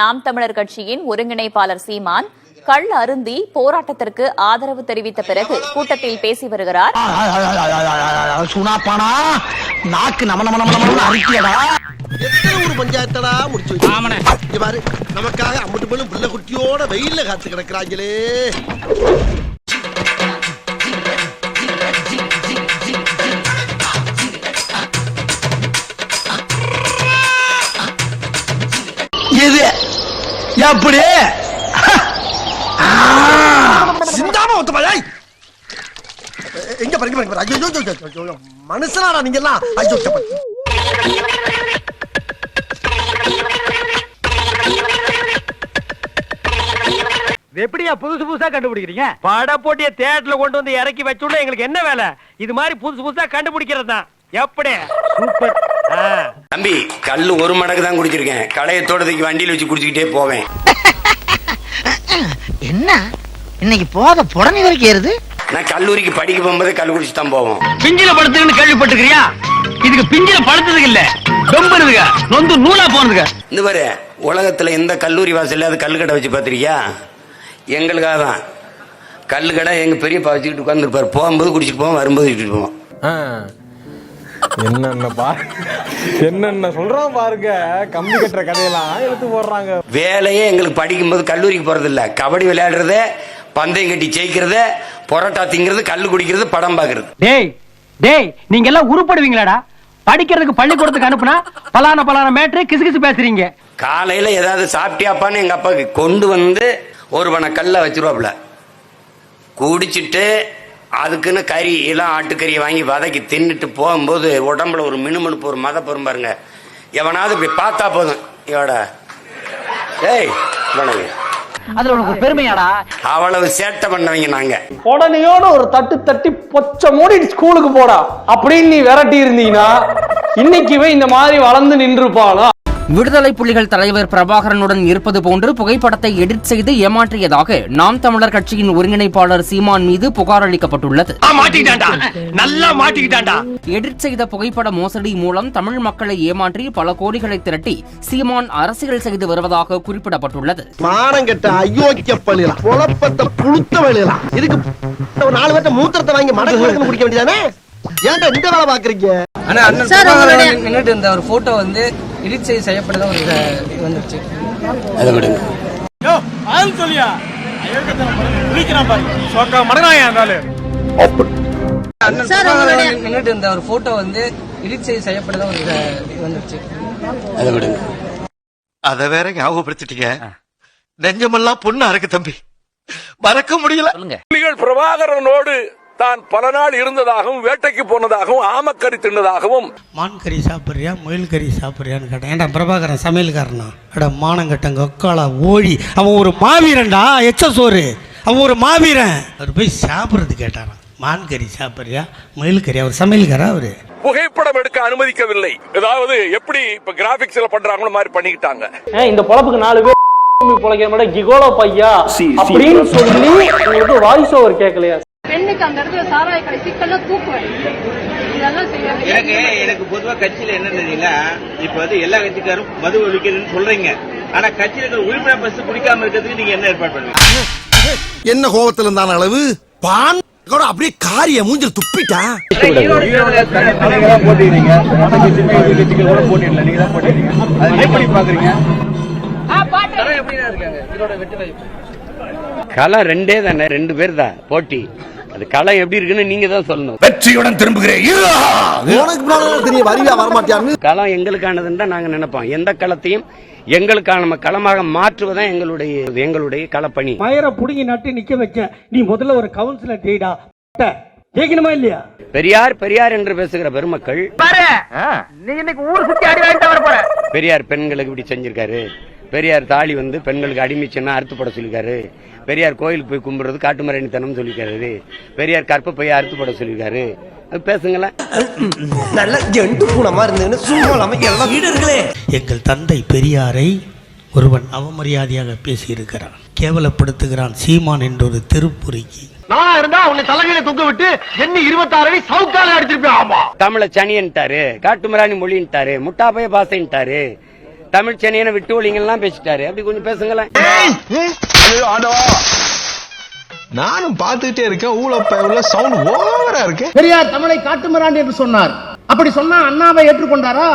நாம் தமிழர் கட்சியின் ஒருங்கிணைப்பாளர் சீமான் கள் அருந்தி போராட்டத்திற்கு ஆதரவு தெரிவித்த பிறகு கூட்டத்தில் பேசி வருகிறார். நாக்கு நம நம நம ஊர் பஞ்சாயத்தடா முடிச்சு நமக்காக அம்பட்டு போலும் புள்ள குட்டியோட வெயில்ல காத்து கிடக்குறாங்களே. எப்படி சிந்தாம எங்க பாருங்க பாருங்க ஐயோ ஐயோ, ஐயோ, மனுஷனாடா நீங்க எல்லாம் ஐயோ எப்படியா புதுசு புதுசா கண்டுபிடிக்கிறீங்க? பட போட்டிய தேட்டர்ல கொண்டு வந்து இறக்கி வச்சுள்ள எங்களுக்கு என்ன வேலை? இது மாதிரி புதுசு புதுசா கண்டுபிடிக்கிறது தான் எப்படி சூப்பர். தம்பி கல்லு ஒரு மடக்கு தான் குடிச்சிருக்கேன். களைய தோட்டத்துக்கு வண்டியில வச்சு குடிச்சுக்கிட்டே போவேன். என்ன? இன்னைக்கு போத புடனி வரைக்கும் ஏறுது? நான் கல்லூரிக்கு படிக்க போகும்போது கல் குடிச்சு தான் போவோம். பிஞ்சில படுத்துன்னு கேள்விப்பட்டிருக்கியா இதுக்கு பிஞ்சில படுத்ததுக்கு இல்ல. வெம்புறதுங்க நொந்து நூலா போனதுங்க. இந்த பாரு உலகத்துல எந்த கல்லூரி வாசல்ல அது கல்லு கடை வச்சு பார்த்திருக்கியா? எங்களுக்காக தான். கல்லு கடை எங்க பெரியப்பா வச்சுக்கிட்டு உட்காந்துருப்பாரு போகும்போது குடிச்சிட்டு போவோம் வரும்போது வச்சுட்டு போவோம். என்னென்ன பா என்னென்ன சொல்றோம் பாருங்க. கம்பி கட்டுற கதையெல்லாம் எடுத்து போடுறாங்க. வேலையே எங்களுக்கு படிக்கும்போது கல்லூரிக்கு போறது இல்ல கபடி விளையாடுறது பந்தயம் கட்டி ஜெயிக்கிறது பொரோட்டா திங்கிறது கல்லு குடிக்கிறது படம் பாக்குறது. டேய் டேய் நீங்க எல்லாம் உருப்படுவீங்களாடா? படிக்கிறதுக்கு பள்ளிக்கூடத்துக்கு அனுப்புனா பலான பலான மேட்ரு கிசு கிசு பேசுறீங்க. காலையில ஏதாவது சாப்பிட்டியாப்பான்னு எங்க அப்பாவுக்கு கொண்டு வந்து ஒரு பண கல்ல வச்சிருவாப்புல. குடிச்சிட்டு அதுக்குன்னு கறி எல்லாம் ஆட்டுக்கறியை வாங்கி வதக்கி தின்னுட்டு போகும்போது உடம்புல ஒரு மினுமினுப்பு ஒரு மத பெரும் பாருங்க. எவனாவது இப்படி பார்த்தா போதும். இவட. ஏய் வணங்க அதுல உனக்கு பெருமையாடா? அவ்வளவு சேட்டை பண்ணவங்க நாங்க. உடனையோட ஒரு தட்டு தட்டி பொச்ச மூடி ஸ்கூலுக்கு போடா. அப்படின்னு நீ விரட்டி இருந்தீங்கன்னா இன்னைக்குவே இந்த மாதிரி வளர்ந்து நின்றுப்பானா விடுதலை புலிகள் தலைவர் பிரபாகரனுடன் இருப்பது போன்று புகைப்படத்தை எடிட் செய்து ஏமாற்றியதாக நாம் தமிழர் கட்சியின் ஒருங்கிணைப்பாளர் சீமான் மீது புகார் அளிக்கப்பட்டுள்ளது. எடிட் செய்த புகைப்பட மோசடி மூலம் தமிழ் மக்களை ஏமாற்றி பல கோடிகளை திரட்டி சீமான் அரசியல் செய்து வருவதாக குறிப்பிடப்பட்டுள்ளது. மானம் கெட்ட அயோக்கிய பள்ளிலாம் குழப்பத்தை புழுத்த வழியலாம் இதுக்கு ஒரு நாலு பேர்த்த மூத்திரத்தை வாங்கி மடக்கு மடக்குன்னு குடிக்க வேண்டியதானே? ஏன்டா இந்த வேலை பாக்குறீங்க? நின்றுட்டு இருந்த ஒரு போட்டோ வந்து எடிட் செய்து செய்யப்பட்டதா ஒரு வந்துருச்சு. அதை விடுங்க. நின்றுட்டு இருந்த ஒரு போட்டோ வந்து எடிட் செய்து செய்யப்பட்டதா ஒரு வந்துருச்சு. அதை விடுங்க. அத வேற ஞாபகப்படுத்திட்டீங்க. நெஞ்சமெல்லாம் பொண்ணா இருக்கு தம்பி. மறக்க முடியல. பிரபாகரனோடு தான் பல நாள் இருந்ததாகவும் வேட்டைக்கு போனதாகவும் ஆமக்கறி தின்னதாகவும். மான் கறி சாப்பிட்றியா முயல் கறி சாப்பிட்றியான்னு கேட்டேன். ஏன்டா பிரபாகரன் சமையல்காரனா? அட மானங்கட்டங்க ஒக்காளா ஓடி. அவன் ஒரு மாவீரன்டா எச்ச சோறு. அவன் ஒரு மாவீரன். அவர் போய் சாப்பிட்றது கேட்டாராம். மான் கறி சாப்பிட்றியா முயல் கறி அவர் சமையல்காரா அவரு? புகைப்படம் எடுக்க அனுமதிக்கவில்லை. ஏதாவது எப்படி இப்ப கிராபிக்ஸ்ல பண்றாங்களோ மாதிரி பண்ணிக்கிட்டாங்க. இந்த பொழப்புக்கு நாலு பேர் பொழைக்கிற மாதிரி கிகோலோ பையா? அப்படின்னு சொல்லி உங்களுக்கு வாய்ஸ் ஓவர் கேட்கலையா? பெண்ணுக்கு அந்த இடத்துல சாராய கடை சிக்கல்ல தூக்குவேன். இதெல்லாம் செய்வாங்க எனக்கு எனக்கு பொதுவா கட்சியில என்ன தெரியுங்களா? இப்ப வந்து எல்லா கட்சிக்காரும் மது ஒழிக்கிறதுன்னு சொல்றீங்க. ஆனா கட்சியில இருக்கிற உறுப்பினர் பஸ் குடிக்காம இருக்கிறதுக்கு நீங்க என்ன ஏற்பாடு பண்ணுவீங்க? என்ன கோபத்துல இருந்தான அளவு? பான் கூட அப்படியே காரிய மூஞ்சில் துப்பிட்டா? களம் ரெண்டே தானே ரெண்டு பேர் தான் போட்டி. அது களம் எப்படி இருக்குன்னு நீங்க தான் சொல்லணும். வெற்றியுடன் திரும்புகிறேன். உனக்கு தெரிய வருவியா வரமாட்டியான்னு. களம் எங்களுக்கானதுன்னு தான் நாங்க நினைப்போம். எந்த களத்தையும் எங்களுக்கான நம்ம களமாக மாற்றுவதான் எங்களுடைய எங்களுடைய களப்பணி. மயரை புடுங்கி நட்டு நிக்க வைக்க நீ முதல்ல ஒரு கவுன்சிலர் டீடா ஜெயிக்கணுமா இல்லையா? பெரியார் பெரியார் என்று பேசுகிற பெருமக்கள். பாரு நீ இன்னைக்கு ஊர் சுத்தி அடி வாங்கிட்டு வர போற. பெரியார் பெண்களுக்கு இப்படி செஞ்சிருக்காரு. பெரியார் தாலி வந்து பெண்களுக்கு அடிமைச்சுன்னா அறுத்து போட சொல்லியிருக்காரு பெரியார் கோயிலுக்கு போய் கும்பிடுறது காட்டுமரணித்தனம் சொல்லியிருக்காரு பெரியார் கற்பப்பையை அறுத்து போட சொல்லியிருக்காரு. அது பேசுங்களேன் நல்ல ஜெண்டு பூனமா இருந்ததுன்னு சும்மா எங்கள் தந்தை பெரியாரை ஒருவன் அவமரியாதையாக பேசியிருக்கிறான். கேவலப்படுத்துகிறான் சீமான் என்ற ஒரு திருப்புரிக்கு. நான் இருந்தா உன்னை தலைகையில தூக்க விட்டு என்ன இருபத்தாறு சவுக்கால அடிச்சிருப்பேன் ஆமா. தமிழ சனின்ட்டாரு காட்டுமராணி மொழின்ட்டாரு முட்டாப்பைய பாசைன்ட்டாரு. தமிழ் சென்னையனை விட்டு ஒழிங்கெல்லாம் பேசிட்டாரு. அப்படி கொஞ்சம் பேசுங்களேன். நானும் பார்த்துக்கிட்டே இருக்கேன். ஊழப்ப உள்ள சவுண்ட் ஓவரா இருக்கு. பெரியார் தமிழை காட்டுமிராண்டி என்று சொன்னார். அப்படி சொன்னா அண்ணாவை ஏற்றுக்கொண்டாரா?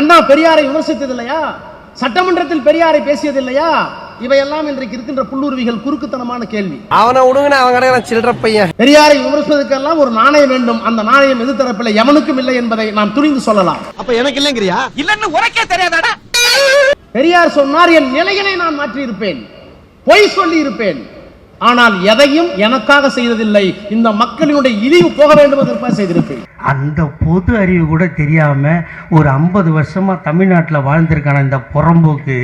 அண்ணா பெரியாரை விமர்சித்தது இல்லையா சட்டமன்றத்தில் பெரியாரை பேசியது இல்லையா இவையெல்லாம் இன்றைக்கு இருக்கின்ற புல்லுருவிகள் குறுக்குத்தனமான கேள்வி. அவனை விடுங்க அவன் கிடக்கிறான் சில்லற பையன். பெரியாரை விமர்சிப்பதற்கெல்லாம் ஒரு நாணயம் வேண்டும். அந்த நாணயம் எது தரப்பில் எவனுக்கும் இல்லை என்பதை நாம் துணிந்து சொல்லலாம். அப்ப எனக்கு இல்லங்கிறியா? இல்லன்னு உனக்கே தெரியாதாடா? பெரியார் சொன்னார் என் நிலையினை நான் மாற்றி இருப்பேன் பொய் சொல்லி இருப்பேன் ஆனால் எதையும் எனக்காக செய்ததில்லை. இந்த மக்களினுடைய இழிவு போக வேண்டும் என்பதற்காக செய்திருப்பேன் அந்த பொது அறிவு கூட தெரியாம ஒரு ஐம்பது வருஷமா தமிழ்நாட்டில் வாழ்ந்திருக்கான இந்த புறம்போக்கு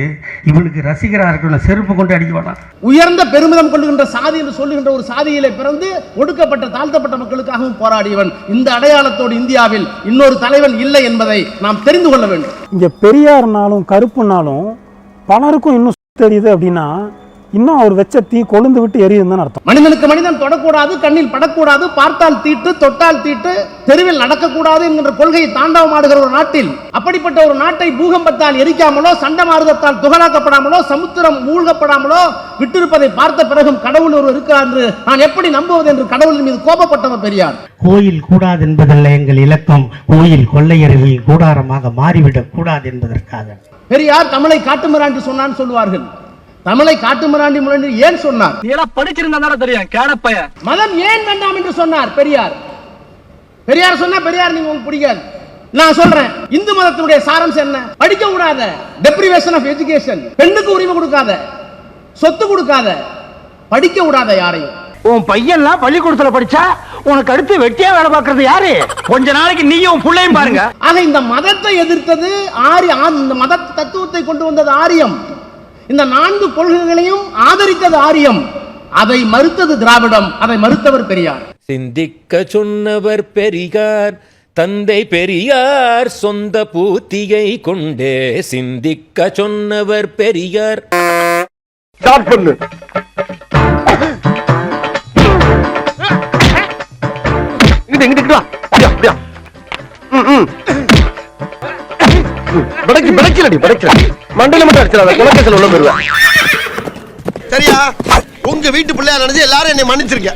இவனுக்கு ரசிகரா இருக்கணும் செருப்பு கொண்டு அடிக்க வேணாம். உயர்ந்த பெருமிதம் கொள்ளுகின்ற சாதி என்று சொல்லுகின்ற ஒரு சாதியிலே பிறந்து ஒடுக்கப்பட்ட தாழ்த்தப்பட்ட மக்களுக்காகவும் போராடியவன் இந்த அடையாளத்தோடு இந்தியாவில் இன்னொரு தலைவன் இல்லை என்பதை நாம் தெரிந்து கொள்ள வேண்டும். இங்க பெரியார்னாலும் கருப்புனாலும் பலருக்கும் இன்னும் தெரியுது அப்படின்னா இன்னும் அவர் வச்ச தீ கொழுந்து விட்டு எரியுதுன்னு அர்த்தம். மனிதனுக்கு மனிதன் தொடக்கூடாது கண்ணில் படக்கூடாது பார்த்தால் தீட்டு தொட்டால் தீட்டு தெருவில் நடக்கக்கூடாது என்கின்ற கொள்கையை தாண்டவமாடுகிற ஒரு நாட்டில் அப்படிப்பட்ட ஒரு நாட்டை பூகம்பத்தால் எரிக்காமலோ சண்டமாருதத்தால் துகளாக்கப்படாமலோ சமுத்திரம் மூழ்கப்படாமலோ விட்டிருப்பதை பார்த்த பிறகும் கடவுள் ஒருவர் இருக்கிறார் என்று நான் எப்படி நம்புவது என்று கடவுளின் மீது கோபப்பட்டவர் பெரியார். கோயில் கூடாது என்பதல்ல எங்கள் இலக்கம் கோயில் கொள்ளையர்கள் கூடாரமாக மாறிவிடக் கூடாது என்பதற்காக. பெரியார் தமிழை காட்டுமிராண்டி சொன்னான்னு சொல்லுவார்கள். தமிழை காட்டுமிராண்டி முரண்டி ஏன் சொன்னார்? நீ எல்லாம் படிச்சிருந்தா தெரியும் கேடப்பைய. மதம் ஏன் வேண்டாம் என்று சொன்னார் பெரியார்? பெரியார் சொன்னா பெரியார் நீங்க உங்களுக்கு பிடிக்காது. நான் சொல்றேன் இந்து மதத்தினுடைய சாரம்சம் என்ன? படிக்க கூடாத டெப்ரிவேஷன் ஆஃப் எஜுகேஷன் பெண்ணுக்கு உரிமை கொடுக்காத சொத்து கொடுக்காத படிக்க விடாத யாரையும். உன் பையன்லாம் பள்ளிக்கூடத்துல படிச்சா உனக்கு அடுத்து வெட்டியா வேலை பார்க்கறது யாரு? கொஞ்ச நாளைக்கு நீயும் புள்ளையும் பாருங்க. ஆக இந்த மதத்தை எதிர்த்தது ஆரி இந்த மத தத்துவத்தை கொண்டு வந்தது ஆரியம். இந்த நான்கு கொள்கைகளையும் ஆதரித்தது ஆரியம். அதை மறுத்தது திராவிடம் அதை மறுத்தவர் பெரியார். சிந்திக்க சொன்னவர் பெரியார் தந்தை பெரியார் சொந்த பூத்தியை கொண்டே சிந்திக்க சொன்னவர் பெரியார். படைக்கு படைக்கலடி படைக்கல மண்டையில மட்டும் அடிச்சிடாத குலக்கேசல் உள்ள போயிருவேன் சரியா? உங்க வீட்டு பிள்ளையா நினைச்சு எல்லாரும் என்னை மன்னிச்சிருக்க